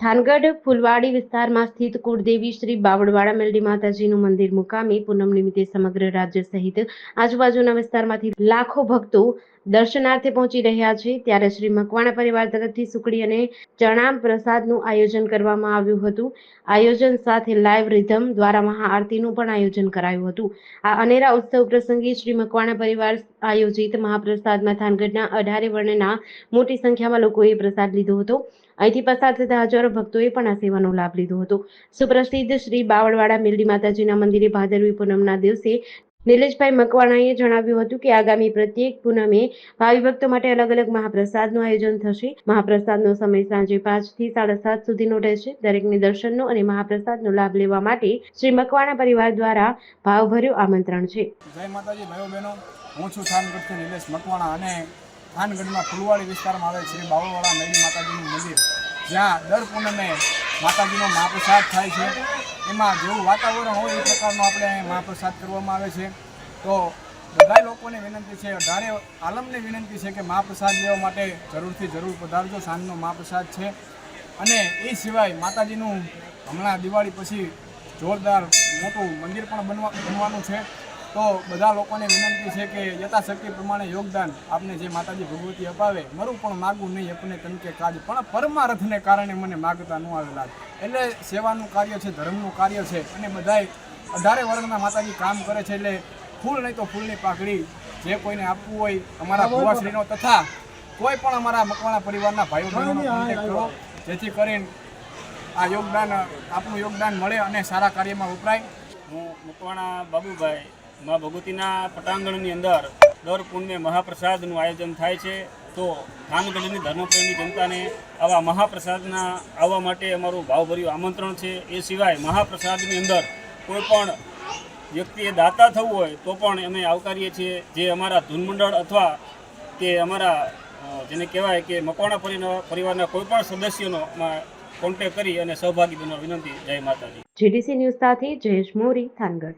થાનગઢ ફુલવાડી વિસ્તારમાં સ્થિત કુળદેવી શ્રી બાવળવાડા મેલડી માતાજીનું મંદિર મુકામે પૂનમ નિમિત્તે સમગ્ર રાજ્ય સહિત આજુબાજુના વિસ્તારમાંથી લાખો ભક્તો દર્શનાર્થે પહોંચી રહ્યા છે. ત્યારે શ્રી મકવાણા પરિવાર તરફથી સુકડી અને ચણા પ્રસાદનું આયોજન કરવામાં આવ્યું હતું. આયોજન સાથે લાઈવ રિધમ દ્વારા મહાઆરતીનું પણ આયોજન કરાયું હતું. આ અનેરા ઉત્સવ પ્રસંગે શ્રી મકવાણા પરિવાર આયોજિત મહાપ્રસાદમાં થાનગઢના અઢારે વર્ણના મોટી સંખ્યામાં લોકોએ પ્રસાદ લીધો હતો. અહીંથી પસાર થતા હજારો ભક્તોએ પણ આ સેવાનો લાભ લીધો હતો. સુપ્રસિદ્ધ શ્રી બાવળવાડા મેલડી માતાજીના મંદિરે ભાદરવી પૂનમના દિવસે નિલેશભાઈ મકવાણાએ જણાવ્યું હતું કે આગામી પ્રત્યેક પૂનમે ભાવિ ભક્તો માટે અલગ અલગ મહાપ્રસાદનું આયોજન થશે. મહાપ્રસાદનો સમય સાંજે પાંચથી સાડા સાત સુધીનો રહેશે. દરેકને દર્શનનો અને મહાપ્રસાદનો લાભ લેવા માટે શ્રી મકવાણા પરિવાર દ્વારા ભાવભર્યું આમંત્રણ છે. જય માતાજી, ભાઈઓ બહેનો, હું છું નિલેશ મકવાણા અને થાનગઢમાં ફુલવાડી વિસ્તારમાં આવેલ શ્રી બાવળવાળા મેળી માતાજીનું મંદિર, જ્યાં દર પૂનમે માતાજીનો મહાપ્રસાદ થાય છે. એમાં જેવું વાતાવરણ હોય એ પ્રકારનો આપણે મહાપ્રસાદ કરવામાં આવે છે. તો બધા લોકોને વિનંતી છે, અઢારે આલમને વિનંતી છે કે મહાપ્રસાદ લેવા માટે જરૂરથી જરૂર પધારજો. સાંજનો મહાપ્રસાદ છે. અને એ સિવાય માતાજીનું હમણાં દિવાળી પછી જોરદાર મોટું મંદિર પણ બનવા બનવાનું છે. તો બધા લોકોને વિનંતી છે કે યથાશક્તિ પ્રમાણે યોગદાન આપને જે માતાજી ભગવતી અપાવે મારું પણ માગવું નહીં અપને તનકે કાજ. પણ પરમારથને કારણે મને માગતા ન આવેલા. એટલે સેવાનું કાર્ય છે ધર્મનું કાર્ય છે અને બધાએ અઢારે વર્ગના માતાજી કામ કરે છે એટલે ફૂલ નહીં તો ફૂલની પાઘડી જે કોઈને આપવું હોય અમારા ભુવાશ્રીનો તથા કોઈ પણ અમારા મકવાણા પરિવારના ભાઈઓ બહેનોનો કરો. જેથી કરીને આ યોગદાન આપણું યોગદાન મળે અને સારા કાર્યમાં વપરાય. હું મકવાણા બાબુભાઈ મા ભગવતીના પટાંગણની અંદર દર પૂર્ણિમે મહાપ્રસાદનું આયોજન થાય છે. તો થાનગઢની ધર્મપ્રેમી જનતાને આવા મહાપ્રસાદના આવવા માટે અમારું ભાવભર્યું આમંત્રણ છે. એ સિવાય મહાપ્રસાદની અંદર કોઈ પણ વ્યક્તિએ દાતા થવું હોય તો પણ અમે આવકારીએ છીએ જે અમારા ધૂનમંડળ અથવા કે અમારા જેને કહેવાય કે મકવાણા પરિવાર પરિવારના કોઈ પણ સદસ્યનો કોન્ટેક કરી અને સહભાગી બનવા વિનંતી. જય માતાજી. જીડીસી ન્યૂઝ સાથે જયેશ મોરી, થાનગઢ.